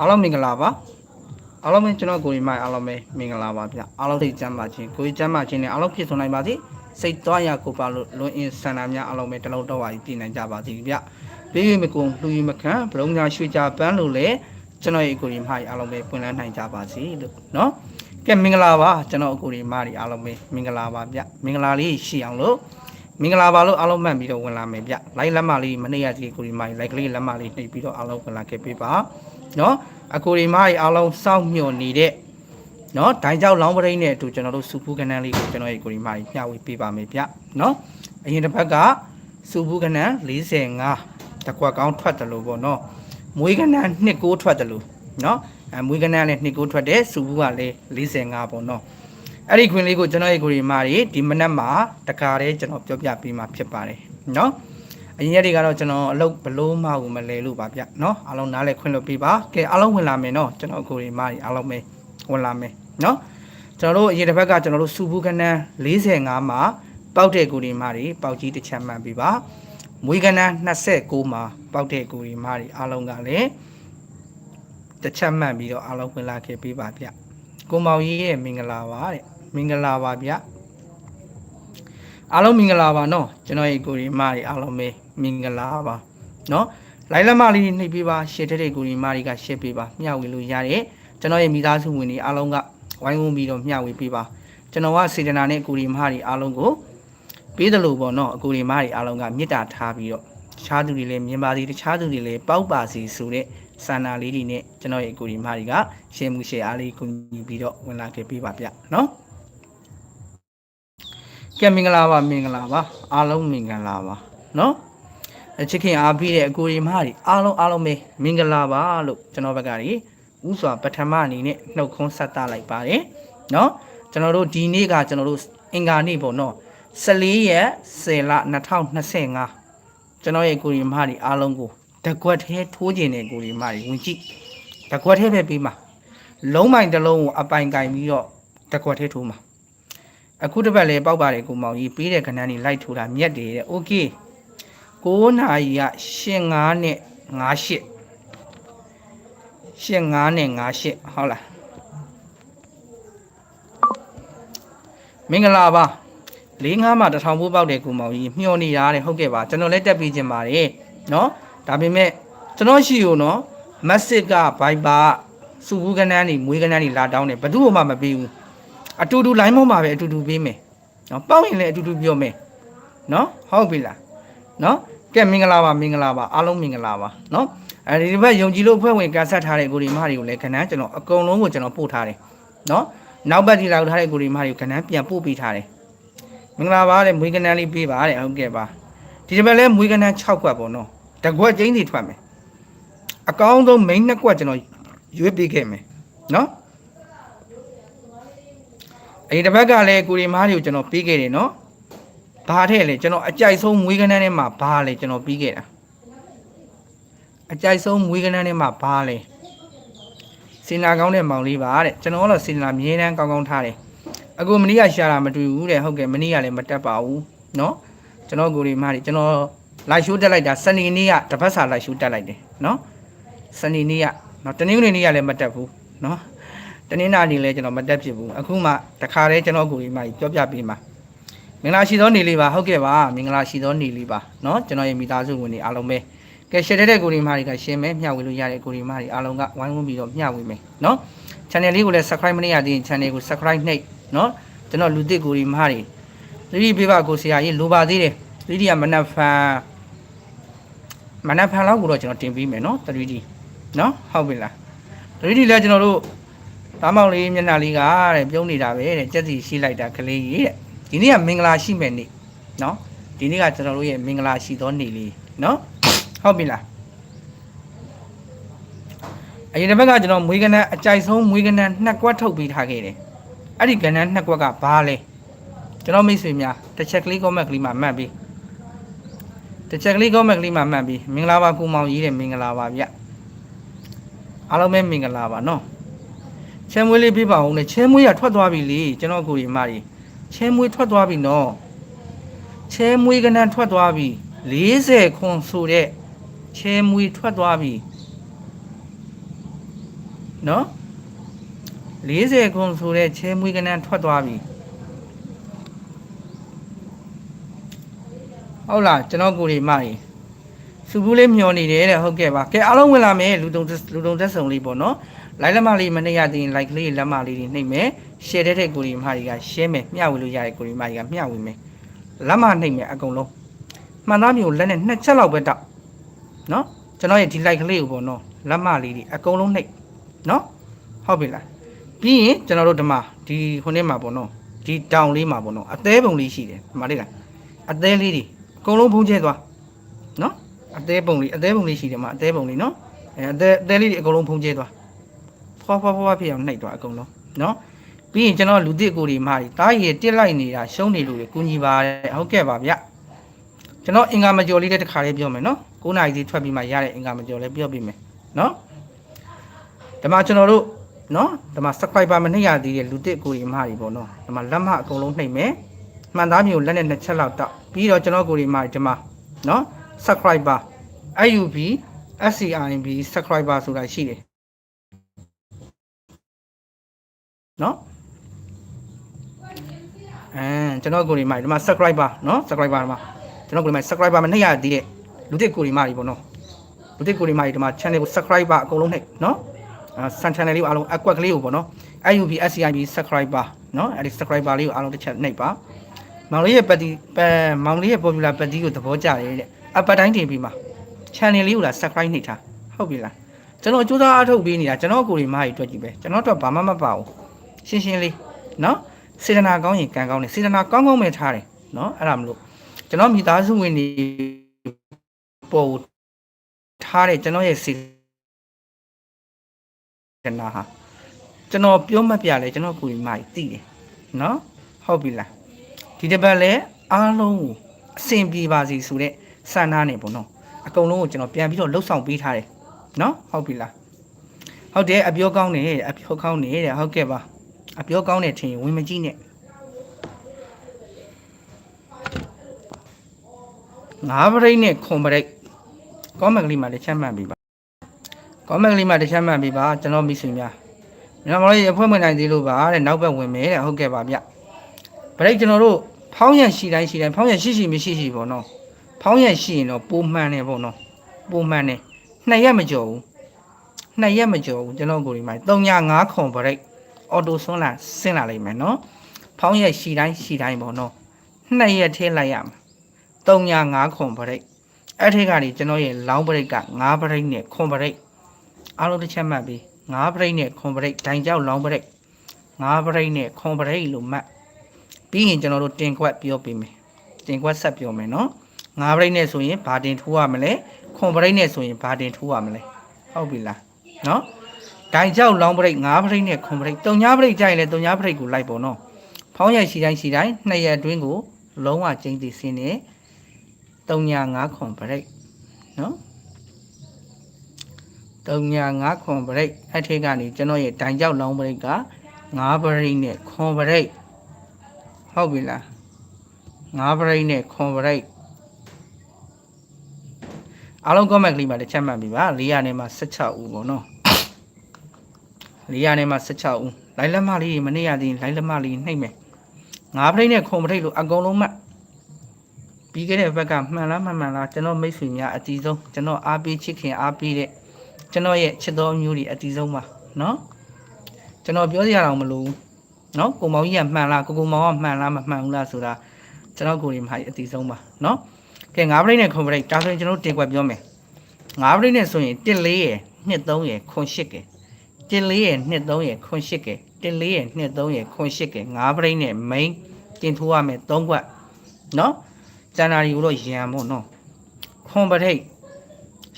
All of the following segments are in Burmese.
အားလုံးမင်္ဂလာပါအားလုံးပဲကျွန်တော်ကိုရီမိုင်အားလုံးပဲမင်္ဂလာပါဗျအားလုံးသိကျမ်းပါခြင်းကိုကြီးကျမ်းပါခြင်းနဲ့အားလုံးပြည့်စုံနိုင်ပါစေစိတ်သွားရကိုပါလို့လွန်အင်းဆန္ဒများအားလုံးပဲတလုံးတော့ပါပြီးပြည်နိုင်ကြပါစေဗျပေးရမကုံလူရမခံဘလုံးညာရွှေကြပန်းလို့လေကျွန်တော်ရဲ့ကိုရီမိုင်အားလုံးပဲပွင့်လန်းနိုင်ကြပါစေလို့နော်ကဲမင်္ဂလာပါကျွန်တော်ကိုရီမိုင်အားလုံးပဲမင်္ဂလာပါဗျမင်္ဂလာလေးရှိအောင်လို့မင်္ဂလာပါလို့အားလုံးမှတ်ပြီးတော့ဝင်လာမယ်ဗျလိုက်လက်မလေးမနေ့ကဒီကိုရီမိုင်လိုက်ကလေးလက်မလေးနှိပ်ပြီးတော့အားလုံးဝင်လာခဲ့ပေးပါ နော်အကိုရီမားကြီးအားလုံးစောင့်မျှော်နေတဲ့နော်ဒိုင်းကြောက်လောင်းပရိနဲ့အတူကျွန်တော်တို့စူပူကနန်းလေးကိုကျွန်တော်ရဲ့ကိုရီမားကြီးမျှဝေပေးပါမယ်ဗျနော်အရင်တစ်ပတ်ကစူပူကနန်း45တကွက်ကောင်းထွက်တယ်လို့ပေါ့နော်မွေးကနန်း29ထွက်တယ်လို့နော်အမွေးကနန်းလည်း29ထွက်တယ်စူပူကလည်း45ပေါ့နော်အဲ့ဒီခွင်လေးကိုကျွန်တော်ရဲ့ကိုရီမားကြီးဒီမနက်မှာတကားတည်းကျွန်တော်ပြောပြပေးမှာဖြစ်ပါတယ်နော် အရင်ရက်တွေကတော့ကျွန်တော်အလုပ်ဘလို့မဟုတ်မလဲလို့ပါဗျနော်အားလုံးနားလည်ခွင့်လို့ပြပါကဲအားလုံးဝင်လာမယ်နော်ကျွန်တော်ကိုရီမားကြီးအားလုံးပဲဝင်လာမယ်နော်ကျွန်တော်တို့အရင်တစ်ဘက်ကကျွန်တော်တို့စူဘူးကနန်း45မှာပောက်တဲ့ကိုရီမားကြီးပောက်ကြီးတစ်ချက်မှန်ပြပါမွေးကနန်း29မှာပောက်တဲ့ကိုရီမားကြီးအားလုံးကလည်းတစ်ချက်မှန်ပြီးတော့အားလုံးဝင်လာခဲ့ပြပါဗျကိုမောင်ကြီးရဲ့မင်္ဂလာပါတဲ့မင်္ဂလာပါဗျအားလုံးမင်္ဂလာပါနော်ကျွန်တော်ရေကိုရီမားကြီးအားလုံးပဲ မင်္ဂလာပါနော်လိုင်းလက်မလေးနှိပ်ပေးပါရှစ်တဲ့တဲ့ကိုရီမတွေကရှစ်ပေးပါမျှဝေလို့ရတယ်ကျွန်တော်ရဲ့မိသားစုဝင်တွေအားလုံးကဝိုင်းဝန်းပြီးတော့မျှဝေပေးပါကျွန်တော်ကစေတနာနဲ့ကိုရီမတွေအားလုံးကိုပေးတယ်လို့ပေါ့နော်အကိုရီမတွေအားလုံးကမေတ္တာထားပြီးတော့တခြားသူတွေလည်းမြင်ပါစေတခြားသူတွေလည်းပေါက်ပါစေဆိုတဲ့ဆန္ဒလေးတွေနဲ့ကျွန်တော်ရဲ့ကိုရီမတွေကရှင်းမှုရှေ့အားလေးကူညီပြီးတော့ဝင်လာခဲ့ပေးပါဗျနော်ကဲမင်္ဂလာပါမင်္ဂလာပါအားလုံးမင်္ဂလာပါနော်အ ချစ်ခင်အားပြီးတဲ့အကိုရီမတွေအားလုံးအားလုံးပဲမင်္ဂလာပါလို့ကျွန်တော်ဘက်ကကြီးဥစွာပထမအနေနဲ့နှုတ်ခွန်းဆက်သလိုက်ပါတယ်နော်ကျွန်တော်တို့ဒီနေ့ကကျွန်တော်တို့အင်္ဂါနေ့ပေါ့နော်14ရက်10လ2025ကျွန်တော်ရဲ့ကိုရီမတွေအားလုံးကိုတကွက်သေးထိုးကျင်တဲ့ကိုရီမတွေဝင်ကြည့်တကွက်သေးပဲပြီးမှာလုံးမိုင်တစ်လုံးကိုအပိုင်ကင်ပြီးတော့တကွက်သေးထိုးမှာ အခုတစ်ပတ်လဲပေါက်ပါတယ်ကိုမောင်ကြီးပေးတဲ့ခဏနေလိုက်ထိုးတာမြက်တယ်တဲ့โอเค 9နာရီက85နဲ့58 85နဲ့58ဟုတ်လားမင်္ဂလာပါ၄၅မှာတစ်ထောင်ပိုးပေါက်တယ်ကိုမောင်ကြီးမျှော်နေတာတဲ့ဟုတ်ကဲ့ပါကျွန်တော်လည်းတက်ပြီးခြင်းပါတယ်เนาะဒါပေမဲ့ကျွန်တော်ရှိ ਉ เนาะမက်စစ်ကဘိုက်ပါစူဘူးကနန်းနေမွေးကနန်းနေလာတောင်းတယ်ဘယ်သူမှမပေးဘူး အတူတူ line မောမှာပဲအတူတူပေးမယ်နော်ပေါက်ရင်လည်းအတူတူပြောမယ်နော်ဟုတ်ပြီလားနော် ကဲမင်္ဂလာပါမင်္ဂလာပါအားလုံးမင်္ဂလာပါနော်အဲဒီဒီဘက်ယုံကြည်လို့ဖွဲ့ဝင်ကန်ဆက်ထားတဲ့ကိုရီမတွေကိုလည်းခဏကျွန်တော်အကုန်လုံးကိုကျွန်တော်ပို့ထားတယ်နော်နောက်ဘက်ဒီလောက်ထားတဲ့ကိုရီမတွေကိုခဏပြန်ပို့ပေးထားတယ်မင်္ဂလာပါတဲ့မွေးကနန်းလေးပေးပါတဲ့ဟုတ်ကဲ့ပါဒီဒီဘက်လည်းမွေးကနန်း6ခွက်ပေါ့နော်တကွက်ကျင်းစီထွက်မယ်အကောင်းဆုံး main နှစ်ကွက်ကျွန်တော်ရွေးပေးခဲ့မယ်နော်အဲ့ဒီတစ်ဘက်ကလည်းကိုရီမားတွေကိုကျွန်တော်ပြီးခဲ့တယ်နော်။ ဘာထဲလဲကျွန်တော်အကြိုက်ဆုံးမွေးကနန်းထဲမှာဘာလဲကျွန်တော်ပြီးခဲ့တာ။အကြိုက်ဆုံးမွေးကနန်းထဲမှာဘာလဲ။စင်နာကောင်းတဲ့မောင်လေးပါတဲ့ကျွန်တော်ကတော့စင်နာမြဲတမ်းကောင်းကောင်းထားတယ်။အခုမနီးကရှာတာမတွေ့ဘူးတဲ့ဟုတ်ကဲ့မနီးကလည်းမတက်ပါဘူးနော်။ကျွန်တော်ကိုရီမားတွေကျွန်တော်လိုက်ရှိုးတက်လိုက်တာစနေနေ့ကတပတ်စာလိုက်ရှိုးတက်လိုက်တယ်နော်။စနေနေ့ကနော်တနင်္ဂနွေနေ့ကလည်းမတက်ဘူးနော်။တနင်္လာနေ့လဲကျွန်တော်မတက်ဖြစ်ဘူးအခုမှတခါတည်းကျွန်တော်ကိုယ်ကြီးမှပြောပြပေးမှာ မင်္ဂလာရှိသောနေ့လေးပါဟုတ်ကဲ့ပါမင်္ဂလာရှိသောနေ့လေးပါเนาะကျွန်တော်ရဲ့မိသားစုဝင်တွေအားလုံးပဲကဲရှယ်တဲ့ကိုယ်ကြီးမှတွေကရှင်းမယ်မျှဝေလို့ရတဲ့ကိုယ်ကြီးမှတွေအားလုံးကဝိုင်းဝန်းပြီးတော့မျှဝေမယ်เนาะ channel လေးကိုလည်း subscribe မနေရသေးရင် channel ကို subscribe နှိပ်เนาะကျွန်တော်လူသစ်ကိုယ်ကြီးမှတွေသတိပေးပါကိုဆရာကြီးလိုပါသေးတယ်သတိကမနက်ဖန်မနက်ဖန်လောက်ကိုတော့ကျွန်တော်တင်ပေးမယ်เนาะသတိဒီเนาะဟုတ်ပြီလားသတိဒီလည်းကျွန်တော်တို့ သားမောင်လေးမျက်နှာလေးကတဲ့ပြုံးနေတာပဲတဲ့ကြက်စီရှိလိုက်တာကလေးကြီးတဲ့ ဒီနေ့ကမင်္ဂလာရှိမယ်နေ့နော်ဒီနေ့ကကျွန်တော်တို့ရဲ့မင်္ဂလာရှိသောနေ့လေးနော်ဟုတ်ပြီလားအရင်တစ်ပတ်ကကျွန်တော်မွေးကနန်းအကြိုက်ဆုံးမွေးကနန်းနှစ်ကွက်ထုတ်ပေးထားခဲ့တယ်အဲ့ဒီကနန်းနှစ်ကွက်ကဘာလဲကျွန်တော်မိတ်ဆွေများတစ်ချက်ကလေး comment ကလေးမှာမှတ်ပြီးတစ်ချက်ကလေး comment ကလေးမှာမှတ်ပြီးမင်္ဂလာပါကိုမောင်ကြီးတဲ့မင်္ဂလာပါဗျအားလုံးပဲမင်္ဂလာပါနော်ချဲမွေးလေးပြပါအောင်လေချဲမွေးရထွက်သွားပြီလေကျွန်တော်ကိုရီမကြီး ချဲမွေးထွက်သွားပြီနော်ချဲမွေးကနန်းထွက်သွားပြီ40ခွန်ဆိုတဲ့ချဲမွေးထွက်သွားပြီနော်40ခုဆိုတဲ့ချဲမွေးကနန်းထွက်သွားပြီဟုတ်လားကျွန်တော်ကိုယ်တွေမကြီးစုဘူးလေးမျောနေတယ်တဲ့ဟုတ်ကဲ့ပါကဲအားလုံးဝင်လာမယ်လူတုံလူတုံသက်ဆောင်လေးပေါ့နော် လိုက်လက်မလေးမနှိပ်ရသေးရင် like လေးလက်မလေးတွေနှိပ်မယ် share တဲ့တဲ့ကိုယ်တွေမကြီးက share မယ်မျှဝေလို့ရတဲ့ကိုယ်တွေမကြီးကမျှဝေမယ်လက်မနှိပ်မယ်အကုန်လုံးမှန်သားမျိုးလက်နဲ့နှစ်ချက်လောက်ပဲတောက်နော်ကျွန်တော်ရဲ့ဒီ like ကလေးကိုပေါ့နော်လက်မလေးတွေအကုန်လုံးနှိပ်နော်ဟုတ်ပြီလားပြီးရင်ကျွန်တော်တို့ဒီမှာဒီခုနှစ်မှာပေါ့နော်ဒီတောင်လေးမှာပေါ့နော်အသေးပုံလေးရှိတယ်ဒီမှာလေးလားအသေးလေးတွေအကုန်လုံးဖုံးကျဲသွားနော်အသေးပုံလေးအသေးပုံလေးရှိတယ်မှာအသေးပုံလေးနော်အဲအသေးအသေးလေးတွေအကုန်လုံးဖုံးကျဲသွား ဖွာဖွာဖွာဖြစ်အောင်နှိပ်သွားအကုန်လုံးနော်ပြီးရင်ကျွန်တော်လူသစ်ကိုတွေမှာတားရည်တစ်လိုက်နေတာရှုံးနေလို့ကူညီပါတဲ့ဟုတ်ကဲ့ပါဗျကျွန်တော်အင်္ဂါမကျော်လေးတဲ့တစ်ခါလေးပြောမယ်နော်9နာရီစီထွက်ပြီးမှရတဲ့အင်္ဂါမကျော်လေးပြောပြမယ်နော်ဒီမှာကျွန်တော်တို့နော်ဒီမှာ subscriber မနှိပ်ရသေးတဲ့လူသစ်ကိုတွေအမတွေပေါ့နော်ဒီမှာလက်မအကုန်လုံးနှိပ်မယ်မှန်သားမျိုးလက်နဲ့နှစ်ချက်လောက်တောက်ပြီးတော့ကျွန်တော်ကိုတွေအမဒီမှာနော် subscriber IUB SCIB subscriber ဆိုတာရှိတယ် နော်အဲကျွန်တော်ကိုတွေအမဒီမှာ subscriber နော် subscriber ဒီမှာကျွန်တော်ကိုတွေအမ subscriber မနှိပ်ရသေးတဲ့လူသစ်ကိုတွေအမတွေပေါ့နော်လူသစ်ကိုတွေအမတွေဒီမှာ channel ကို subscriber အကုန်လုံးနှိပ်နော်အာဆန် channel လေးကိုအားလုံးအကွက်ကလေးကိုပေါ့နော် IUB SCIB subscriber နော်အဲ့ဒီ subscriber လေးကိုအားလုံးတစ်ချက်နှိပ်ပါမောင်လေးရဲ့ပတ်တီပမောင်လေးရဲ့ popular ပတ်တီကိုသဘောကျတယ်တဲ့အပတ်တိုင်းတင်ပြီးမှာ channel လေးကိုလာ subscribe နှိပ်ထားဟုတ်ပြီလားကျွန်တော်စူးစမ်းအထုတ်ပေးနေတာကျွန်တော်ကိုယ်တွေမားကြီးတွေ့ကြည့်ပဲကျွန်တော်တော့ဘာမှမပါဘူး ရှင်းရှင်းလေးနော်စေတနာကောင်းရင်ကံကောင်းတယ်စေတနာကောင်းကောင်းပဲထားတယ်နော်အဲ့ဒါမလို့ကျွန်တော်မိသားစုဝင်တွေပေါ်ထားတယ်ကျွန်တော်ရဲ့စေတနာဟာကျွန်တော်ပြောမှတ်ပြလဲကျွန်တော်ကိုယ်ကြီးမာကြီးသိတယ်နော်ဟုတ်ပြီလားဒီတစ်ပတ်လဲအားလုံးကိုအဆင်ပြေပါစေဆိုတဲ့ဆန္ဒနဲ့ပေါ့နော်အကုန်လုံးကိုကျွန်တော်ပြန်ပြီးတော့လှုပ်ဆောင်ပေးထားတယ်နော်ဟုတ်ပြီလားဟုတ်တယ်အပြောကောင်းတယ်အပြောကောင်းတယ်တဲ့ဟုတ်ကဲ့ပါ အပြောကောင်းတယ်ထင်ရင်ဝင်မကြည့်နဲ့ငါးပရိတ်နဲ့ခွန်ပရိတ်ကောမန့်ကလေးမှာတစ်ချက်မှတ်ပြီးပါကောမန့်ကလေးမှာတစ်ချက်မှတ်ပြီးပါကျွန်တော်မိတ်ဆွေများကျွန်တော်မလို့ရဖွဲ့မနိုင်သေးလို့ပါတဲ့နောက်ဘက်ဝင်မယ်တဲ့ဟုတ်ကဲ့ပါဗျပရိတ်ကျွန်တော်တို့ဖောင်းရံရှိတိုင်းရှိတိုင်းဖောင်းရံရှိရှိမရှိရှိပေါ့နော်ဖောင်းရံရှိရင်တော့ပုံမှန်တယ်ပေါ့နော်ပုံမှန်တယ်နှစ်ရက်မကျော်ဘူးနှစ်ရက်မကျော်ဘူးကျွန်တော်ကိုယ်ဒီမှာ305ခွန်ပရိတ် အော်တိုဆွန်းလာဆင်းလာလိမ့်မယ်နော်ဖောင်းရရှိတိုင်းရှိတိုင်းပေါ့နော်နှစ်ရက်ထဲလိုက်ရမှာ305ခွန်ပရိတ်အဲ့ထက်ကနေကျွန်တော်ရဲ့လောင်းပရိတ်က9ပရိတ်နဲ့ခွန်ပရိတ်အားလုံးတစ်ချက်မှတ်ပြီး9ပရိတ်နဲ့ခွန်ပရိတ်ဒိုင်ကြောက်လောင်းပရိတ်9ပရိတ်နဲ့ခွန်ပရိတ်လို့မှတ်ပြီးရင်ကျွန်တော်တို့တင်ကွက်ပြောပေးမယ်တင်ကွက်ဆက်ပြောမယ်နော်9ပရိတ်နဲ့ဆိုရင်ဘာတင်ထိုးရမလဲခွန်ပရိတ်နဲ့ဆိုရင်ဘာတင်ထိုးရမလဲဟုတ်ပြီလားနော် ဒိုင်ကြောက်လောင်းပရိတ်9ပရိတ်နဲ့ခွန်ပရိတ်တုံညာပရိတ်ကြိုင်လဲတုံညာပရိတ်ကိုလိုက်ပေါ့နော်ဖောင်းရရှိတိုင်းရှိတိုင်းနှစ်ရက်အတွင်းကိုလုံးဝကျင်းသိစင်းနေ305ခွန်ပရိတ်နော်305ခွန်ပရိတ်အထက်ကနေကျွန်တော်ရဲ့ဒိုင်ကြောက်လောင်းပရိတ်က9ပရိတ်နဲ့ခွန်ပရိတ်ဟုတ်ပြီလား9ပရိတ်နဲ့ခွန်ပရိတ်အားလုံး comment ကလေးမှာတစ်ချက်မှတ်ပြီပါ400နဲ့မှ16ဦးပေါ့နော် 400နဲ့မှ16ဦးလိုင်းလက်မလေးတွေမနေရသေးရင်လိုင်းလက်မလေးနှိမ့်မယ်9ပရိတ်နဲ့ခွန်ပရိတ်လို့အကုန်လုံးမှတ်ပြီးခဲ့တဲ့ဘက်ကမှန်လားမှန်မှန်လားကျွန်တော်မိတ်ဆွေများအတီးဆုံးကျွန်တော်အားပေးချစ်ခင်အားပေးတဲ့ကျွန်တော်ရဲ့ချစ်တော်မျိုးတွေအတီးဆုံးပါနော်ကျွန်တော်ပြောစရာတော့မလိုဘူးနော်ကိုမောင်ကြီးကမှန်လားကိုကိုမောင်ကမှန်လားမမှန်ဘူးလားဆိုတာကျွန်တော်ကိုယ်တွေမှာအတီးဆုံးပါနော်ကဲ9ပရိတ်နဲ့ခွန်ပရိတ်ဒါဆိုရင်ကျွန်တော်တင်ကွက်ပြောမယ်9ပရိတ်နဲ့ဆိုရင်1 4ရယ်2 3ရယ်ခွန်8ရယ် 1 4ရယ်2 3ရယ်ခွန်8ရယ်1 4ရယ်2 3ရယ်ခွန်8ရယ်9ပရိတ်နဲ့ main တင်ထိုးရမယ်3ကွက်နော်ဇန်နာရီကိုတော့ရန်ပေါ့နော်ခွန်ပရိတ်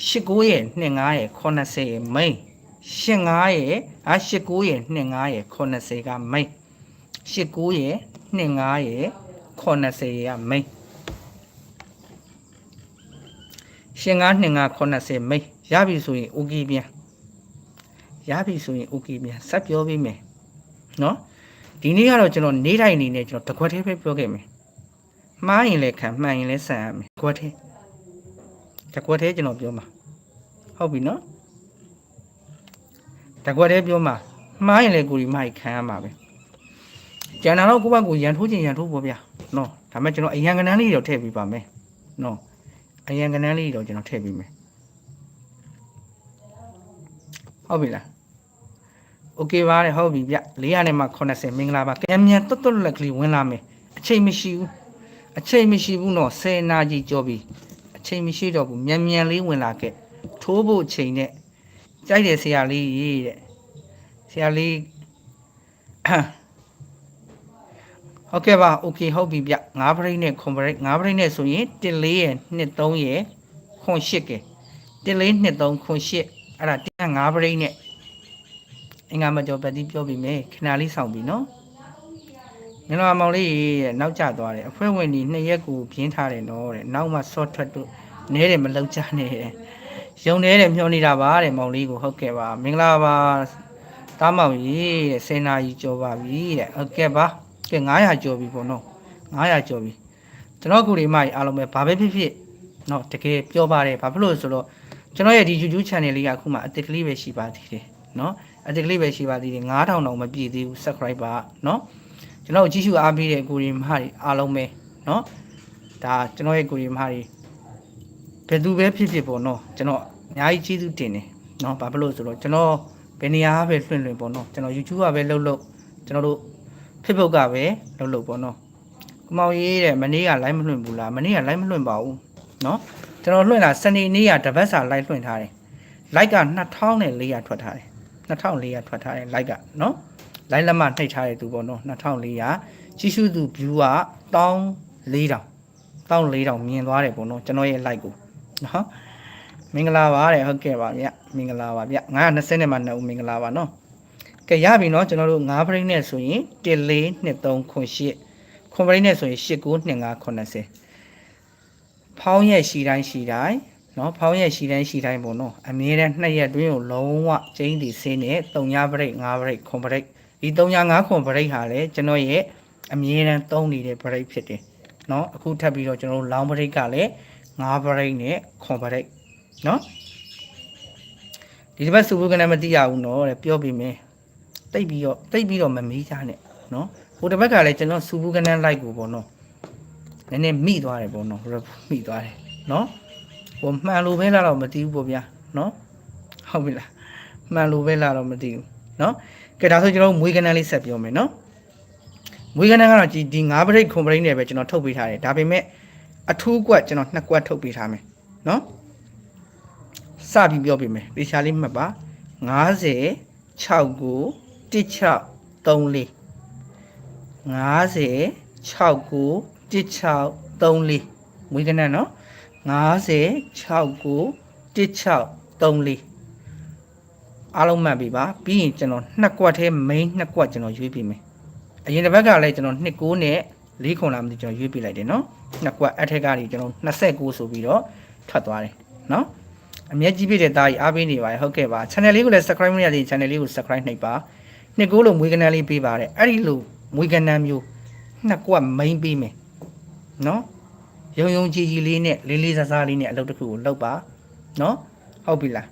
89ရဲ့25ရဲ့80ရဲ့ main 85ရဲ့အာ89ရဲ့25ရဲ့80က main 89ရဲ့25ရဲ့80ရဲ့ main ရှင်9 25 80 main ရပြီဆိုရင် okay ပြန် ရပြီဆိုရင် okay ပြန်ဆက်ပြောပေးမယ်နော်ဒီနေ့ကတော့ကျွန်တော်နေ့တိုင်းအနေနဲ့ကျွန်တော်တခွက်သေးပဲပြောခဲ့မယ်မှားရင်လည်းခံမှန်ရင်လည်းဆန်ရမယ်တခွက်သေးတခွက်သေးကျွန်တော်ပြောမှာဟုတ်ပြီနော်တကွက်တည်းပြောမှာမှားရင်လည်းကိုကြီးမိုက်ခံရမှာပဲကျန်တာတော့ကိုယ့်ဘက်ကိုရန်ထိုးခြင်းရန်ထိုးပေါ့ဗျာနော်ဒါမဲ့ကျွန်တော်အရန်ကနန်းလေးတော့ထည့်ပေးပါမယ်နော်အရန်ကနန်းလေးတော့ကျွန်တော်ထည့်ပေးမယ်ဟုတ်ပြီလား โอเคပါတယ်ဟုတ်ပြီဗျ400နဲ့မှ80မင်္ဂလာပါကံမြန်တွတ်တွတ်လက်ကလေးဝင်လာမယ်အချိန်မရှိဘူးအချိန်မရှိဘူးနော်10နာရီကြောပြီအချိန်မရှိတော့ဘူးမြန်မြန်လေးဝင်လာခဲ့ထိုးဖို့အချိန်နဲ့ကြိုက်တယ်ဆရာလေးရေးတဲ့ဆရာလေးဟုတ်ကဲ့ပါโอเคဟုတ်ပြီဗျ9ပရိတ်နဲ့ခွန်ပရိတ်9ပရိတ်နဲ့ဆိုရင်14ရယ်23ရယ်ခွန်8ကဲ14 23ခွန်8အဲ့ဒါ105ပရိတ်နဲ့ အင်္ဂါမကျော်ပတ်တိပြောပြီးမယ်ခဏလေးဆောင်ပြီနော်မင်္ဂလာမောင်လေးတဲ့နောက်ကျသွားတယ်အဖွဲဝင်ဒီနှစ်ရက်ကိုပြင်းထားတယ်နော်တဲ့နောက်မှဆော့ထွက်တို့နဲတယ်မလောက်ကြနဲ့တဲ့ရုံနေတဲ့မျောနေတာပါတဲ့မောင်လေးကိုဟုတ်ကဲ့ပါမင်္ဂလာပါတားမောင်ကြီးတဲ့စေနာကြီးကြောပါပြီတဲ့ဟုတ်ကဲ့ပါကဲ900ကျော်ပြီပေါ့နော်900ကျော်ပြီကျွန်တော်ကူဒီမကြီးအားလုံးပဲဘာပဲဖြစ်ဖြစ်နော်တကယ်ပြောပါတယ်ဘာဖြစ်လို့လဲဆိုတော့ကျွန်တော်ရဲ့ဒီ YouTube channel လေးကအခုမှအသစ်ကလေးပဲရှိပါသေးတယ်နော် အသစ်ကလေးပဲရှိပါသေးတယ်9000တောင်မပြည့်သေးဘူး subscriber နော်ကျွန်တော်ကြည့်ရှုအားပေးတဲ့ကိုရီမကြီးအားလုံးပဲနော်ဒါကျွန်တော်ရဲ့ကိုရီမကြီးဘယ်သူပဲဖြစ်ဖြစ်ပေါ့နော်ကျွန်တော်အများကြီးကျေးဇူးတင်တယ်နော်ဘာဖြစ်လို့ဆိုတော့ကျွန်တော်ဘယ်နေရာပဲလွှင့်လွှင့်ပေါ့နော်ကျွန်တော် YouTube ကပဲလှုပ်လှုပ်ကျွန်တော်တို့ Facebook ကပဲလှုပ်လှုပ်ပေါ့နော်ကမောင်ရေးတဲ့မနေ့က live မလွှင့်ဘူးလားမနေ့က live မလွှင့်ပါဘူးနော်ကျွန်တော်လွှင့်တာစနေနေ့ကတပတ်စာ live လွှင့်ထားတယ် like က2400ထွက်ထားတယ် 2400ထွက်ထားတယ် like ကနော် like လက်မနှိပ်ထားတဲ့သူပေါ့နော်2400ကြီးစုသူ view က14000 14000မြင်သွားတယ်ပေါ့နော်ကျွန်တော်ရဲ့ like ကိုနော်မင်္ဂလာပါတဲ့ဟုတ်ကဲ့ပါဗျမင်္ဂလာပါဗျ920နဲ့မှ2ဦးမင်္ဂလာပါနော်ကဲရပြီနော်ကျွန်တော်တို့9ပရိတ်နဲ့ဆိုရင်1 4 2 3ခွန်8ခွန်ပရိတ်နဲ့ဆိုရင်8 9 2 5 90ဖောင်းရဲ့ရှိတိုင်းရှိတိုင်း နော်ဖောင်းရက်ရှိတိုင်းရှိတိုင်းပေါ့နော်အမြဲတမ်းနှစ်ရက်တွင်းကိုလုံးဝကျင်းတီဆင်းနေ၃ညဘရိတ်၅ဘရိတ်ခွန်ဘရိတ်ဒီ၃ည၅ခွန်ဘရိတ်ဟာလည်းကျွန်တော်ရဲ့အမြဲတမ်းသုံးနေတဲ့ဘရိတ်ဖြစ်တယ်နော်အခုထပ်ပြီးတော့ကျွန်တော်လောင်းဘရိတ်ကလည်း၅ဘရိတ်နဲ့ခွန်ဘရိတ်နော်ဒီတစ်ပတ်စုဘူးကလည်းမသိရဘူးနော်တဲ့ပြောပြီးမယ်တိတ်ပြီးတော့တိတ်ပြီးတော့မမေးကြနဲ့နော်ဟိုတစ်ပတ်ကလည်းကျွန်တော်စုဘူးကနန်းလိုက်ကိုပေါ့နော်နည်းနည်းမိသွားတယ်ပေါ့နော်မိသွားတယ်နော် ဟိုမှန်လို့ပဲလားတော့မသိဘူးပေါ့ဗျာနော်ဟုတ်ပြီလားမှန်လို့ပဲလားတော့မသိဘူးနော်ကဲဒါဆိုကျွန်တော်မွေးကနန်းလေးဆက်ပြောမယ်နော်မွေးကနန်းကတော့ဒီဒီ9ပရိတ်ခွန်ပရိတ်နဲ့ပဲကျွန်တော်ထုတ်ပေးထားတယ်ဒါပေမဲ့အထူးကွက်ကျွန်တော်နှစ်ကွက်ထုတ်ပေးထားမယ်နော်စပြီးပြောပေးမယ်ပေချာလေးမှတ်ပါ90 6ကို16 34 90 6ကို16 34မွေးကနန်းနော် 50 69 1634အားလုံးမှတ်ပြီပါပြီးရင်ကျွန်တော်နှစ်ကွက်ထဲ main နှစ်ကွက်ကျွန်တော်ရွေးပြမယ်အရင်တစ်ဘက်ကလည်းကျွန်တော်29နဲ့4ခုလာမသိကျွန်တော်ရွေးပြလိုက်တယ်နော်နှစ်ကွက်အထက်ကကြီးကျွန်တော်29ဆိုပြီးတော့ထွက်သွားတယ်နော်အမျက်ကြီးပြတဲ့သားကြီးအားပေးနေပါတယ်ဟုတ်ကဲ့ပါ channel လေးကိုလည်း subscribe မရသေးရင် channel လေးကို subscribe နှိပ်ပါနှစ်ကိုလို့မွေးကနန်းလေးပေးပါတယ်အဲ့ဒီလိုမွေးကနန်းမျိုးနှစ်ကွက် main ပေးမယ်နော် ယုံယုံကြည်ကြည်လေးနဲ့လေးလေးစားစားလေးနဲ့အလုပ်တစ်ခုကိုလုပ်ပါနော်ဟုတ်ပြီလား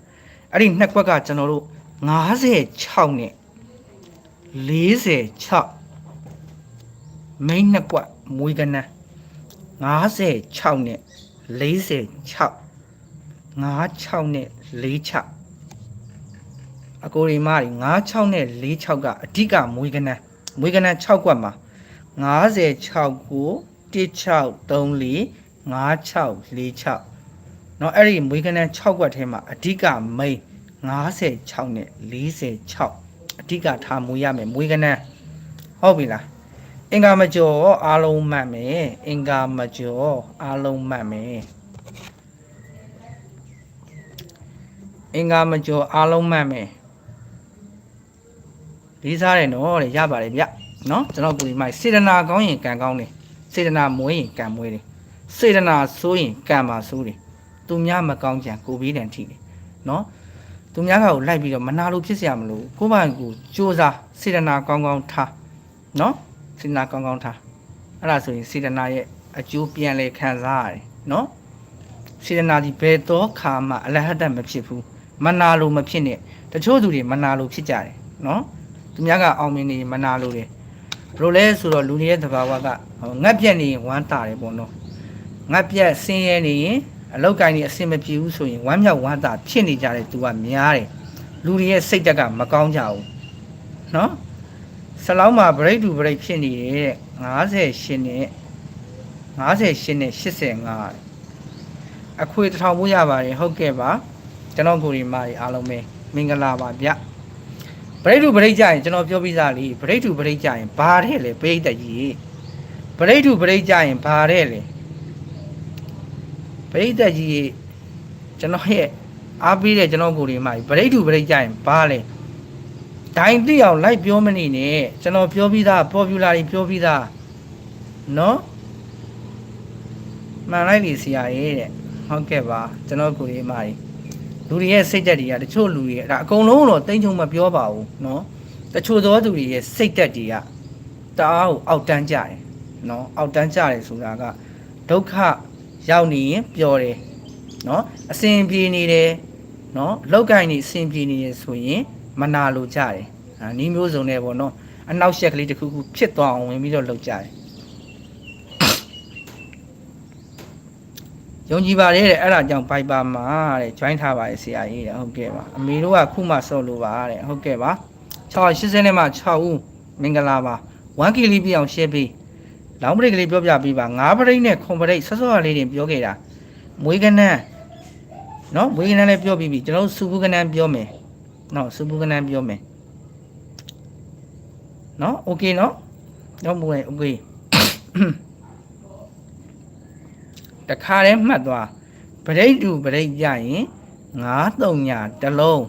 အဲ့ဒီနှစ်ခွက်ကကျွန်တော်တို့56နဲ့46မိန်းနှစ်ခွက်မွေးကနန်း56နဲ့46 56နဲ့46အကိုရီမတွေ56နဲ့46ကအဓိကမွေးကနန်းမွေးကနန်း6ခွက်မှာ56ကို 1634 5646เนาะအဲ့ဒီမွေးကနန်း6ကွက်ထဲမှာအဓိကမိန်56နဲ့46အဓိကထားမွေးရမယ်မွေးကနန်းဟုတ်ပြီလားအင်္ဂါမကျော်အားလုံးမှတ်မယ်အင်္ဂါမကျော်အားလုံးမှတ်မယ်အင်္ဂါမကျော်အားလုံးမှတ်မယ်လေးစားတယ်နော်တဲ့ရပါတယ်ဗျနော်ကျွန်တော်ပူဒီမိုက်စေတနာကောင်းရင်ကံကောင်းတယ် စေတနာမွေးရင်ကံမွေးတယ်စေတနာဆိုးရင်ကံပါဆိုးတယ်သူများမကောင်းကြံကိုပြီးတန်ထိတယ်နော်သူများကကိုလိုက်ပြီးတော့မနာလို့ဖြစ်เสียမလို့ကိုယ့်ဘာကိုစူးစားစေတနာကောင်းကောင်းထားနော်စေတနာကောင်းကောင်းထားအဲ့ဒါဆိုရင်စေတနာရဲ့အကျိုးပြန်လဲခံစားရတယ်နော်စေတနာဒီဘယ်တော့ခါမှအလဟတ်တမဖြစ်ဘူး မနာလိုမဖြစ်နဲ့တချို့သူတွေမနာလိုဖြစ်ကြတယ်နော်သူများကအောင်မြင်နေရင်မနာလိုတယ် ဘယ်လိုလဲဆိုတော့လူတွေရဲ့သဘာဝကဟိုငတ်ပြက်နေရင်ဝမ်းတာတယ်ပေါ့နော်ငတ်ပြက်ဆင်းရဲနေရင်အလောက်ကိုင်းနေအဆင်မပြေဘူးဆိုရင်ဝမ်းမြောက်ဝမ်းသာဖြစ်နေကြတယ်သူကများတယ်လူတွေရဲ့စိတ်ဓာတ်ကမကောင်းကြဘူးနော်ဆလောင်းမှာ break to break ဖြစ်နေတဲ့58နဲ့58နဲ့85အခွေတစ်ထောင်မို့ရပါတယ်ဟုတ်ကဲ့ပါကျွန်တော်ကိုရီမာရီအားလုံးပဲမင်္ဂလာပါဗျ ဘရိတ်တူဘရိတ်ကြရင်ကျွန်တော်ပြောပြီးသားလीဘရိတ်တူဘရိတ်ကြရင်ဘာတဲ့လဲဘရိတ်တကြီးဘရိတ်တူဘရိတ်ကြရင်ဘာတဲ့လဲဘရိတ်တကြီးကျွန်တော်ရဲ့အားပေးတဲ့ကျွန်တော်ကိုရီမာရီဘရိတ်တူဘရိတ်ကြရင်ဘာလဲဒိုင်တိအောင်လိုက်ပြောမနေနဲ့ကျွန်တော်ပြောပြီးသားပေါ်ပူလာတွေပြောပြီးသားနော်မှန်လိုက်လေဆရာရဲ့တဲ့ဟုတ်ကဲ့ပါကျွန်တော်ကိုရီမာရီ လူတွေရဲ့စိတ်ဓာတ်တွေကတချို့လူတွေဒါအကုန်လုံးတော့တိမ့်ချုံမပြောပါဘူးเนาะတချို့သောသူတွေရဲ့စိတ်ဓာတ်တွေကတအားကိုအောက်တန်းကြတယ်เนาะအောက်တန်းကြတယ်ဆိုတာကဒုက္ခရောက်နေရင်ပျော်တယ်เนาะအစဉ်ပြေနေတယ်เนาะလောက်ကင်နေအစဉ်ပြေနေရဆိုရင်မနာလိုကြတယ်အာနီးမျိုးစုံနဲ့ပေါ့เนาะအနောက်ရှက်ကလေးတစ်ခုခုဖြစ်သွားအောင်ဝင်ပြီးတော့လုပ်ကြတယ် ယုံကြည်ပါတယ်တဲ့အဲ့ဒါကြောင့် Viber မှာတဲ့ join ထားပါတယ်ဆရာကြီးတဲ့ဟုတ်ကဲ့ပါအမေတို့ကခုမှဆော့လို့ပါတဲ့ဟုတ်ကဲ့ပါ680နဲ့မှ6ဦးမင်္ဂလာပါ1 k လေးပြအောင် share ပေးလောင်းပရိတ်ကလေးပြောပြပေးပါ9ပရိတ်နဲ့ခွန်ပရိတ်ဆော့ဆော့လေးတွေပြောခဲ့တာမွေးကနန်းနော်မွေးကနန်းလည်းပြောပြီးပြီကျွန်တော်စူဘူးကနန်းပြောမယ်နော်စူဘူးကနန်းပြောမယ်နော်โอเคနော်တော့မွေးโอเค တခါတည်းမှတ်သွားပရိတ်တူပရိတ်ကြရင်9တုံညာတစ်လုံး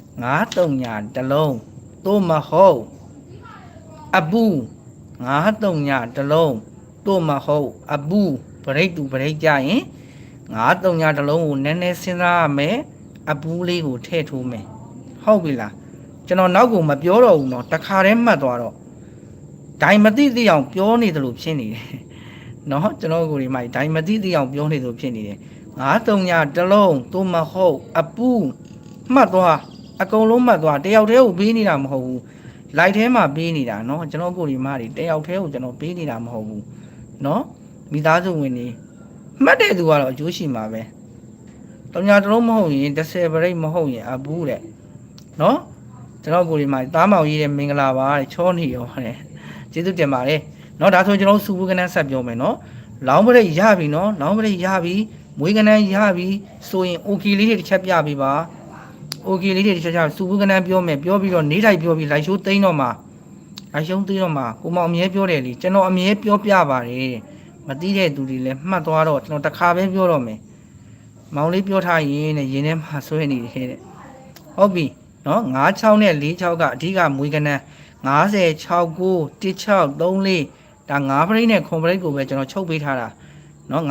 9တုံညာတစ်လုံးသို့မဟုတ်အပူ9တုံညာတစ်လုံးသို့မဟုတ်အပူပရိတ်တူပရိတ်ကြရင်9တုံညာတစ်လုံးကိုနည်းနည်းစဉ်းစားရမယ်အပူလေးကိုထည့်ထိုးမယ်ဟုတ်ပြီလားကျွန်တော်နောက်ကိုမပြောတော့ဘူးเนาะတခါတည်းမှတ်သွားတော့ဒိုင်မသိသိအောင်ပြောနေတယ်လို့ဖြစ်နေတယ် နော်ကျွန်တော်ကိုဒီမိုက်ဒိုင်မသိသိအောင်ပြောနေလို့ဖြစ်နေတယ်ငါးတုံညာတစ်လုံးသို့မဟုတ်အပူမှတ်သွားအကုန်လုံးမှတ်သွားတယောက်တည်းကိုပေးနေတာမဟုတ်ဘူးလိုက်ထဲမှာပေးနေတာနော်ကျွန်တော်ကိုဒီမတွေတယောက်တည်းကိုကျွန်တော်ပေးနေတာမဟုတ်ဘူးနော်မိသားစုဝင်နေမှတ်တဲ့သူကတော့အကျိုးရှိမှာပဲတုံညာတစ်လုံးမဟုတ်ရင်30ပရိတ်မဟုတ်ရင်အပူတဲ့နော်ကျွန်တော်ကိုဒီမသားမောင်ကြီးတဲ့မင်္ဂလာပါတဲ့ချောနေရောတဲ့ကျေးဇူးတင်ပါတယ် เนาะဒါဆိုကျွန်တော်စူဘူးကနန်းဆက်ပြောမယ်เนาะလောင်းပရိတ်ရပြီเนาะလောင်းပရိတ်ရပြီမွေးကနန်းရပြီဆိုရင် okay လေးတွေတစ်ချက်ပြပေးပါ okay လေးတွေတစ်ချက်ချစူဘူးကနန်းပြောမယ်ပြောပြီးတော့နေတိုင်းပြောပြီးလိုက်ရှိုးသိမ်းတော့မှာလိုက်ရှုံးသိမ်းတော့မှာကိုမောင်အမြဲပြောတယ်လေကျွန်တော်အမြဲပြောပြပါတယ်မသိတဲ့သူတွေလည်းမှတ်သွားတော့ကျွန်တော်တစ်ခါပဲပြောတော့မယ်မောင်လေးပြောထားရင်နဲ့ရင်ထဲမှာဆွဲနေတယ်တဲ့ဟုတ်ပြီเนาะ96နဲ့46ကအဓိကမွေးကနန်း 9069 1634 ဒါ9ပရိတ်နဲ့ခွန်ပရိတ်ကိုပဲကျွန်တော်ချုပ်ပေးထားတာเนาะ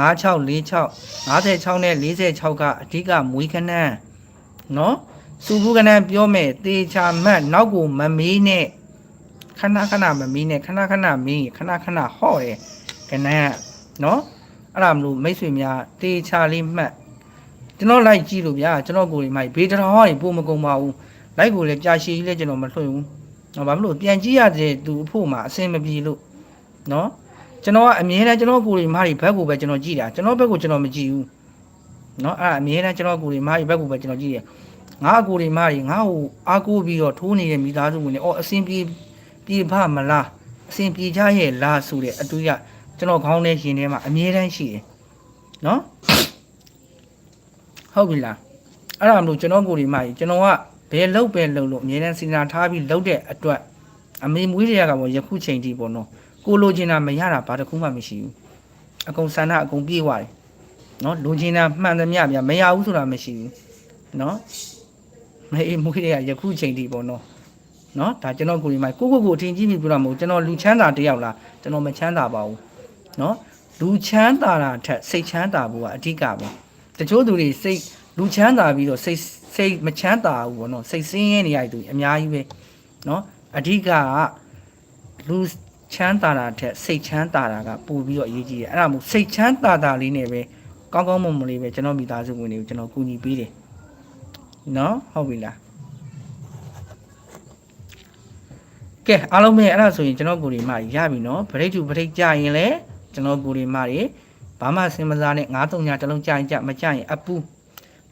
9646 56နဲ့46ကအဓိကမွေးခဏန်းเนาะစူဘူးခဏန်းပြောမယ်တေချာမတ်နောက်ကိုမမေးနဲ့ခဏခဏမမေးနဲ့ခဏခဏမေးခဏခဏဟော့တယ်ခဏန်းเนาะအဲ့ဒါမလို့မိတ်ဆွေများတေချာလေးမှတ်ကျွန်တော်လိုက်ကြည့်လို့ဗျာကျွန်တော်ကိုယ်ဒီမိုက်ဘေးတထောင်ကနေပို့မကုန်ပါဘူးလိုက်ကိုလည်းကြာရှည်ကြီးလည်းကျွန်တော်မလွှင့်ဘူးနော်ဘာမလို့ပြန်ကြည့်ရတဲ့သူအဖို့မှာအဆင်မပြေလို့ နော်ကျွန်တော်ကအမြဲတမ်းကျွန်တော်ကိုယ်တွေမားတွေဘက်ကိုပဲကျွန်တော်ကြည့်တာကျွန်တော်ဘက်ကိုကျွန်တော်မကြည့်ဘူးနော်အဲ့အမြဲတမ်းကျွန်တော်ကိုယ်တွေမားတွေဘက်ကိုပဲကျွန်တော်ကြည့်တယ်ငါအကိုယ်တွေမားတွေငါ့ကိုအားကိုးပြီးတော့ထိုးနေတဲ့မိသားစုဝင်တွေအော်အဆင်ပြေပြေဖမလားအဆင်ပြေကြရဲ့လားဆိုတဲ့အတူရကျွန်တော်ခေါင်းထဲရှင်ထဲမှာအမြဲတမ်းရှိတယ်နော်ဟုတ်ပြီလားအဲ့ဒါမလို့ကျွန်တော်ကိုယ်တွေမားကြီးကျွန်တော်ကဘယ်လောက်ပဲလုံလို့အမြဲတမ်းစဉ်းစားထားပြီးလုံတဲ့အတွက်အမေမွေးတွေကပေါ့ယခုချိန်ထိပေါ့နော် ကိုလိုချင်တာမရတာဘာတစ်ခုမှမရှိဘူးအကုန်ဆန္ဒအကုန်ပြေးသွားတယ်နော်လိုချင်တာမှန်သမျှဗျမရဘူးဆိုတာမရှိဘူးနော်မေမွေးတွေကယခုချိန်ထိပေါ့နော်နော်ဒါကျွန်တော်ကိုယ်ဒီမှာကိုကိုကိုအထင်ကြီးပြီပြောတာမဟုတ်ကျွန်တော်လူချမ်းသာတယောက်လားကျွန်တော်မချမ်းသာပါဘူးနော်လူချမ်းသာတာထက်စိတ်ချမ်းသာဖို့ကအဓိကပဲတချို့သူတွေစိတ်လူချမ်းသာပြီးတော့စိတ်စိတ်မချမ်းသာဘူးပေါ့နော်စိတ်ဆင်းရဲနေရတဲ့သူအများကြီးပဲနော်အဓိကကလူ ချမ်းသာတာထက်စိတ်ချမ်းသာတာကပိုပြီးတော့အရေးကြီးတယ်အဲ့ဒါမို့စိတ်ချမ်းသာတာလေးနဲ့ပဲကောင်းကောင်းမွန်မွန်လေးပဲကျွန်တော်မိသားစုဝင်တွေကိုကျွန်တော်ကူညီပေးတယ်နော်ဟုတ်ပြီလားကဲအားလုံးပဲအဲ့ဒါဆိုရင်ကျွန်တော်ကိုဒီမရပြီနော်ဗရိတ်တူဗရိတ်ကြရင်လေကျွန်တော်ကိုဒီမတွေဘာမှစင်မစားနဲ့9-3ညတစ်လုံးကြာရင်ကြာမကြာရင်အပူ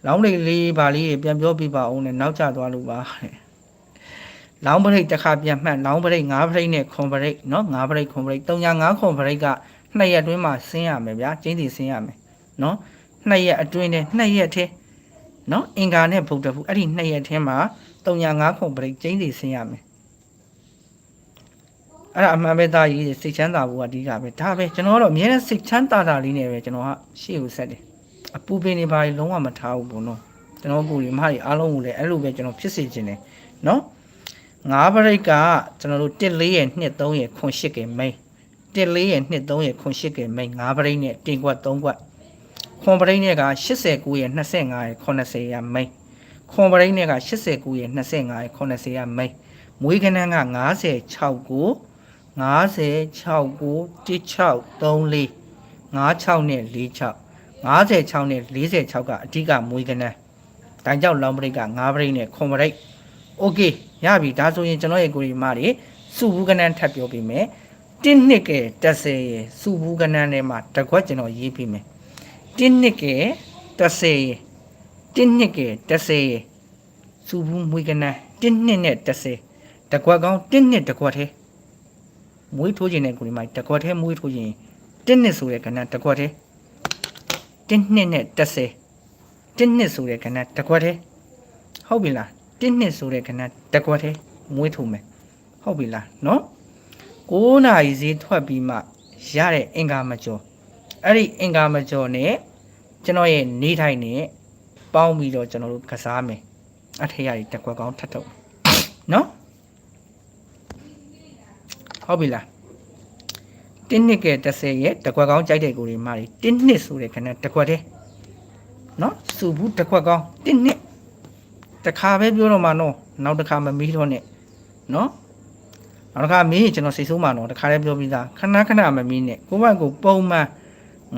လောင်းလေးလေးပါလေးတွေပြန်ပြောပြပါအောင်နဲ့နောက်ကျသွားလို့ပါတဲ့ လောင်းပရိတ်တစ်ခါပြန်မှတ်လောင်းပရိတ်ငါးပရိတ်နဲ့ခွန်ပရိတ်เนาะငါးပရိတ်ခွန်ပရိတ်305ခွန်ပရိတ်ကနှစ်ရက်အတွင်းမှာဆင်းရမယ်ဗျာကျင်းစီဆင်းရမယ်เนาะနှစ်ရက်အတွင်းနဲ့နှစ်ရက်ထဲเนาะအင်္ဂါနဲ့ဗုဒ္ဓဘူးအဲ့ဒီနှစ်ရက်ထဲမှာ305ခွန်ပရိတ်ကျင်းစီဆင်းရမယ်အဲ့ဒါအမှန်ပဲသားကြီးစိတ်ချမ်းသာဖို့ကအဓိကပဲဒါပဲကျွန်တော်ကတော့အများနဲ့စိတ်ချမ်းသာတာလေးနဲ့ပဲကျွန်တော်ကရှေ့ကိုဆက်တယ်အပူပင်တွေဘာတွေလုံးဝမထားဘူးဘုံတော့ကျွန်တော်ကိုယ်ဒီမကြီးအားလုံးကိုလည်းအဲ့လိုပဲကျွန်တော်ဖြစ်စေခြင်းတယ်เนาะ 9ဘရိတ်ကကျွန်တော်တို့14ရဲ့2 3ရဲ့ခွန်8ကမိန်14ရဲ့2 3ရဲ့ခွန်8ကမိန်9ဘရိတ်နဲ့တင်ကွက်3ကွက်ခွန်ဘရိတ်နဲ့က89ရဲ့25ရဲ့80ရဲ့မိန်ခွန်ဘရိတ်နဲ့က89ရဲ့25ရဲ့80ရဲ့မိန်မွေးကနန်းက96ကို96ကို1634 56နဲ့46 56နဲ့46ကအဓိကမွေးကနန်းတိုင်ကြောက်လောင်းပရိတ်က9ပရိတ်နဲ့ခွန်ပရိတ် Okay ရပြီဒါဆိုရင်ကျွန်တော်ရဲ့ကိုရီမာတွေစုဘူးကနန်းထပ်ပြောပေးမယ်။တင်းနှစ်ကဲ30ရဲ့စုဘူးကနန်းထဲမှာတကွက်ကျွန်တော်ရေးပေးမယ်။တင်းနှစ်ကဲ30ရဲ့တင်းနှစ်ကဲ30ရဲ့စုဘူးမွေးကနန်းတင်းနှစ်နဲ့30တကွက်ကောင်းတင်းနှစ်တကွက်သေးမွေးထိုးခြင်းနဲ့ကိုရီမာတကွက်သေးမွေးထိုးခြင်းတင်းနှစ်ဆိုတဲ့ကနန်းတကွက်သေးတင်းနှစ်နဲ့30တင်းနှစ်ဆိုတဲ့ခဏတစ်ခွက်တည်းဟုတ်ပြီလား တင်းနှစ်ဆိုတဲ့ခဏတစ်ခွက်တည်းမွေးထုံမယ်ဟုတ်ပြီလားနော်9နာရီဈေးထွက်ပြီးမှရတဲ့အင်္ဂါမကျော်အဲ့ဒီအင်္ဂါမကျော်နဲ့ကျွန်တော်ရဲ့နေထိုင်နဲ့ပေါင်းပြီးတော့ကျွန်တော်တို့ကစားမယ်အထက်ရည်တစ်ခွက်ကောင်းထပ်ထုတ်နော်ဟုတ်ပြီလားတင်းနှစ်ကဲ30ရဲ့တကွက်ကောင်းကြိုက်တဲ့ကိုတွေမာတွေတင်းနှစ်ဆိုတဲ့ခဏတကွက်တည်းနော်စုဘူးတကွက်ကောင်းတင်းနှစ် တခါပဲပြောတော့မှနော်နောက်တစ်ခါမမီးတော့နဲ့နော်နောက်တစ်ခါမီးရင်ကျွန်တော်စိတ်ဆိုးမှနော်တခါလည်းပြောပြီးသားခဏခဏမမီးနဲ့ကိုယ့်ဘက်ကိုပုံမှန်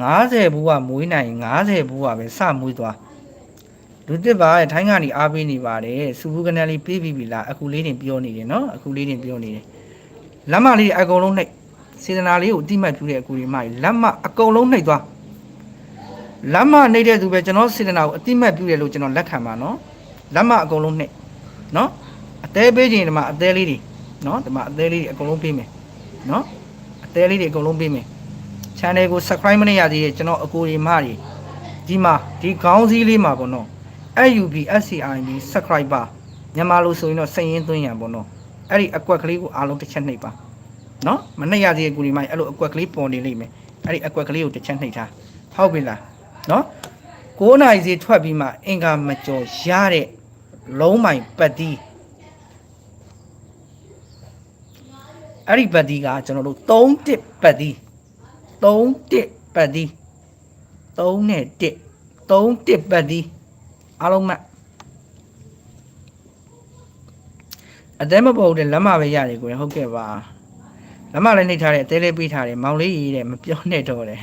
90ဘူးကမွေးနိုင်90ဘူးကပဲစမွေးသွားလူတစ်ပါရဲ့ထိုင်းကနေအားပေးနေပါတယ်စုဘူးကနလေးပြေးပြီးပြီလားအခုလေးတင်ပြောနေတယ်နော်အခုလေးတင်ပြောနေတယ်လက်မလေးအကုန်လုံးနှိပ်စေတနာလေးကိုအတိမတ်ပြုတဲ့အကူကြီးမကြီးလက်မအကုန်လုံးနှိပ်သွားလက်မနှိပ်တဲ့သူပဲကျွန်တော်စေတနာကိုအတိမတ်ပြုတယ်လို့ကျွန်တော်လက်ခံပါနော် လက်မအကုန်လုံးနှိပ်နော်အသေးပေးခြင်းဒီမှာအသေးလေးတွေနော်ဒီမှာအသေးလေးတွေအကုန်လုံးပေးမယ်နော်အသေးလေးတွေအကုန်လုံးပေးမယ် channel ကို subscribe မနေရသေးတဲ့ကျွန်တော်အကူကြီးမကြီးဒီမှာဒီခေါင်းစည်းလေးမှာပေါ့နော် AUB SCIB subscriber မြန်မာလို့ဆိုရင်တော့စိတ်ရင်းသွင်းရံပေါ့နော်အဲ့ဒီအကွက်ကလေးကိုအားလုံးတစ်ချက်နှိပ်ပါနော်မနှိပ်ရသေးတဲ့ကူဒီမိုင်းအဲ့လိုအကွက်ကလေးပေါ်နေလိမ့်မယ်အဲ့ဒီအကွက်ကလေးကိုတစ်ချက်နှိပ်ထားဟုတ်ပြီလားနော်9နိုင်စီထွက်ပြီးမှအင်္ဂါမကျော်ရတဲ့ လုံးမိုင်ပတ်တီးအဲ့ဒီပတ်တီးကကျွန်တော်တို့3တစ်ပတ်တီး3တစ်ပတ်တီး3နဲ့တစ်3တစ်ပတ်တီးအားလုံးမှတ်အတဲမပေါ်တဲ့လက်မပဲရတယ်ကိုရဟုတ်ကဲ့ပါလက်မလည်းနှိပ်ထားတယ်အသေးလေးပေးထားတယ်မောင်လေးရေးတယ်မပြောနဲ့တော့တယ်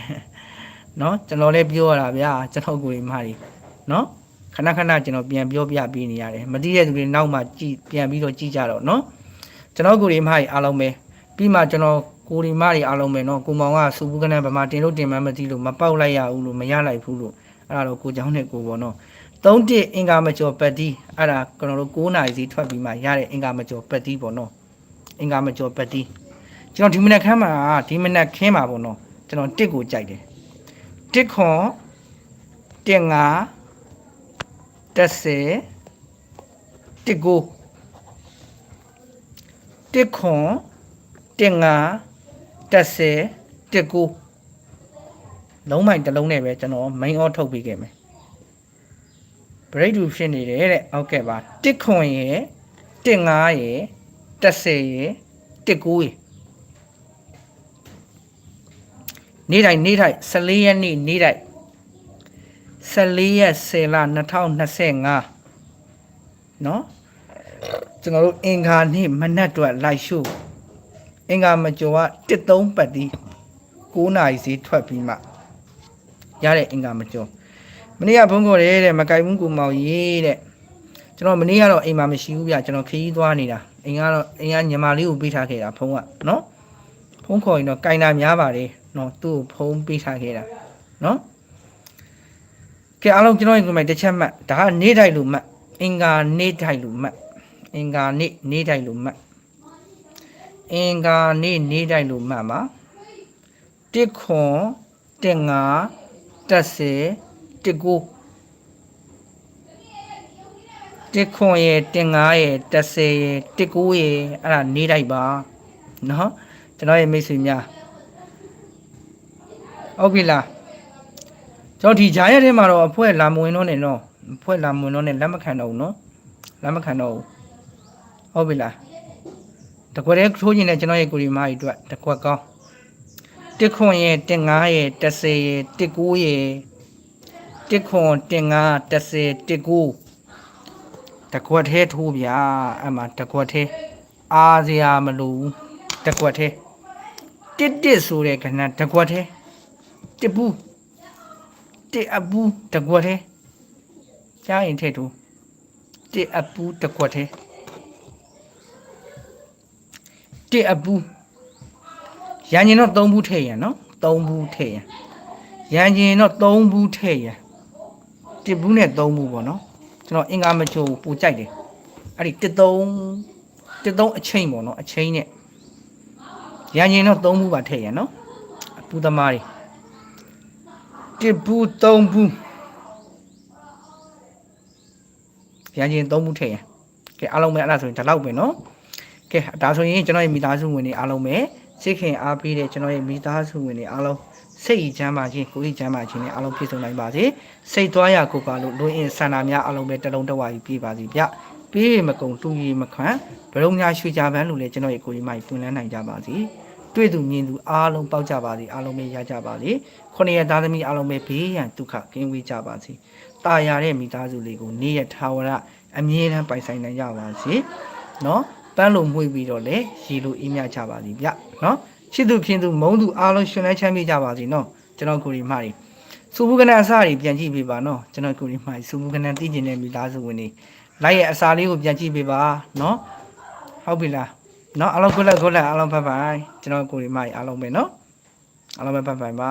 နော်ကျွန်တော်လည်းပြောရတာဗျာကျွန်တော်ကိုယ်မကြီးနော် ခဏခဏကျွန်တော်ပြန်ပြောပြပေးနေရတယ်မသိတဲ့သူတွေနောက်မှကြည်ပြန်ပြီးတော့ကြည်ကြတော့နော်ကျွန်တော်ကိုယ်မကြီးအားလုံးပဲပြီးမှကျွန်တော်ကိုယ်မကြီးအားလုံးပဲနော်ကိုမောင်ကစူဘူးကနန်းဗမာတင်လို့တင်မှမသိလို့မပေါက်လိုက်ရဘူးလို့မရလိုက်ဘူးလို့အဲ့ဒါတော့ကိုเจ้าနဲ့ကိုပေါ့နော်သုံးတစ်အင်္ဂါမကျော်ပတ်တီးအဲ့ဒါကျွန်တော်တို့9နာရီစီထွက်ပြီးမှရတဲ့အင်္ဂါမကျော်ပတ်တီးပေါ့နော်အင်္ဂါမကျော်ပတ်တီး ကျွန်တော်ဒီမနက်ခမ်းမှာဒီမနက်ခင်းမှာပေါ့နော်ကျွန်တော်တစ်ကိုကြိုက်တယ်တစ်ခွန်တစ်ငါ တစ်ဆယ်တစ်ကိုတစ်ခွန်တစ်ငါတစ်ဆယ်တစ်ကိုလုံးမိုင်တစ်လုံးနဲ့ပဲကျွန်တော် main off ထုတ်ပေးခဲ့မယ် break to ဖြစ်နေတယ်တဲ့ဟုတ်ကဲ့ပါတစ်ခွန်ရယ်တစ်ငါရယ်တစ်ဆယ်ရယ်တစ်ကိုရယ်နေ့တိုင်းနေ့တိုင်း14ရက်နေ့နေ့တိုင်း 14ရက်10လ2025เนาะကျွန်တော်တို့အင်္ဂါနေ့မနက်တော့လိုက်ရှုအင်္ဂါမကျော်က13ပတ်တီး9နာရီစီထွက်ပြီးမှရတဲ့အင်္ဂါမကျော်မနေ့ကဘုန်းကိုရဲတဲ့မကြိုက်ဘူးကိုမောင်ရေးတဲ့ ကျွန်တော်မနေ့ကတော့အိမ်မှာမရှိဘူးဗျကျွန်တော်ခရီးသွားနေတာအိမ်ကတော့အိမ်ကညီမလေးကိုပေးထားခဲ့တာဖုန်းကနော်ဖုန်းခေါ်ရင်တော့ကင်တာများပါတယ်နော်သူ့ကိုဖုန်းပေးထားခဲ့တာနော် ကဲအားလုံးကျွန်တော်ဒီမှာတစ်ချက်မှတ်ဒါကနေတိုင်းလို့မှတ်အင်္ဂါနေတိုင်းလို့မှတ်အင်္ဂါနေနေတိုင်းလို့မှတ်အင်္ဂါနေနေတိုင်းလို့မှတ်ပါတစ်ခွန်တစ်ငါတက်စေတစ်ကိုတစ်ခွန်ရဲ့တင်ငါရဲ့တစ်ဆယ်ရဲ့တစ်ကိုးရဲ့အဲ့ဒါနေလိုက်ပါနော်ကျွန်တော်ရဲ့မိတ်ဆွေများဟုတ်ပြီလား ကျွန်တော်ဒီဂျာရက်ထဲမှာတော့အဖွဲလာမဝင်တော့နဲ့နော်အဖွဲလာမဝင်တော့နဲ့လက်မခံတော့ဘူးနော်လက်မခံတော့ဘူးဟုတ်ပြီလားတကွက်တည်းထိုးကျင်တဲ့ကျွန်တော်ရဲ့ကိုရီမာကြီးအတွက်တကွက်ကောင်းတစ်ခွန်ရဲ့တင်ငါရဲ့တစ်ဆယ်ရဲ့တစ်ကိုးရဲ့တစ်ခွန်တင်ငါတစ်ဆယ်တစ်ကိုးတကွက်သေးထိုးဗျာအဲ့မှာတကွက်သေးအားစရာမလိုဘူးတကွက်သေးတစ်တစ်ဆိုတဲ့ခဏတကွက်သေးတစ်ဘူး တစ်အပူးတကွက်သေးကြားရင်ထည့်ထိုးတစ်အပူးတကွက်သေးတစ်အပူးရန်ကျင်တော့၃ဘူးထည့်ရနော်၃ဘူးထည့်ရရန်ကျင်တော့၃ဘူးထည့်ရတစ်ဘူးနဲ့၃ဘူးပေါ့နော်ကျွန်တော်အင်္ဂါမချိုးပူကြိုက်တယ်အဲ့ဒီတစ်သုံးတစ်သုံးအချိန်ပေါ့နော်အချိန်နဲ့ရန်ရင်တော့သုံးဘူးပါထည့်ရနော်အပူသမားတွေ တစ်ဘူးသုံးဘူးရန်ရင်သုံးဘူးထည့်ရကဲအားလုံးပဲအဲ့ဒါဆိုရင်ဒီလောက်ပဲနော်ကဲဒါဆိုရင်ကျွန်တော်ရဲ့မိသားစုဝင်တွေအားလုံးပဲစိတ်ခင်အားပေးတဲ့ကျွန်တော်ရဲ့မိသားစုဝင်တွေအားလုံးစိတ်ချမ်းပါခြင်းကိုယ်ချမ်းပါခြင်းနဲ့အားလုံးပြည့်စုံနိုင်ပါစေစိတ်သွားရကိုယ်ပါလို့လူအင်ဆန္ဒများအားလုံးပဲတလုံးတဝါကြီးပြည့်ပါစေဗျပြေးမကုံတူရီမခံဘရုံညာရွှေကြပန်းလို့လည်းကျွန်တော်ရဲ့ကိုယ်ကြီးမိုက်ပွင့်လန်းနိုင်ကြပါစေ တွေ့သူမြင်သူအားလုံးပေါက်ကြပါစေအားလုံးပဲရကြပါစေခုနှစ်ရသားသမီးအားလုံးပဲဘေးရန်ဒုက္ခကင်းဝေးကြပါစေတာယာတဲ့မိသားစုလေးကိုနေ့ရက်ထာဝရအမြဲတမ်းပိုင်ဆိုင်နိုင်ကြပါစေနော်ပန်းလိုမှုပြီးတော့လေရေလိုအေးမြကြပါစေဗျနော်ချစ်သူခင်သူမုန်းသူအားလုံးရှင်လန်းချမ်းမြေ့ကြပါစေနော်ကျွန်တော်ကိုယ်ကြီးမကြီးစူဘူးကနအစားတွေပြန်ကြည့်ပေးပါနော်ကျွန်တော်ကိုယ်ကြီးမကြီးစူဘူးကနသိကျင်တဲ့မိသားစုဝင်တွေလိုက်ရဲ့အစာလေးကိုပြန်ကြည့်ပေးပါနော်ဟုတ်ပြီလား နော်အားလုံးကိုလက်ကိုလက်အားလုံးဘိုင်ဘိုင်ကျွန်တော်ကိုယ်ကြီးမကြီးအားလုံးပဲနော်အားလုံးပဲဘိုင်ဘိုင်ပါ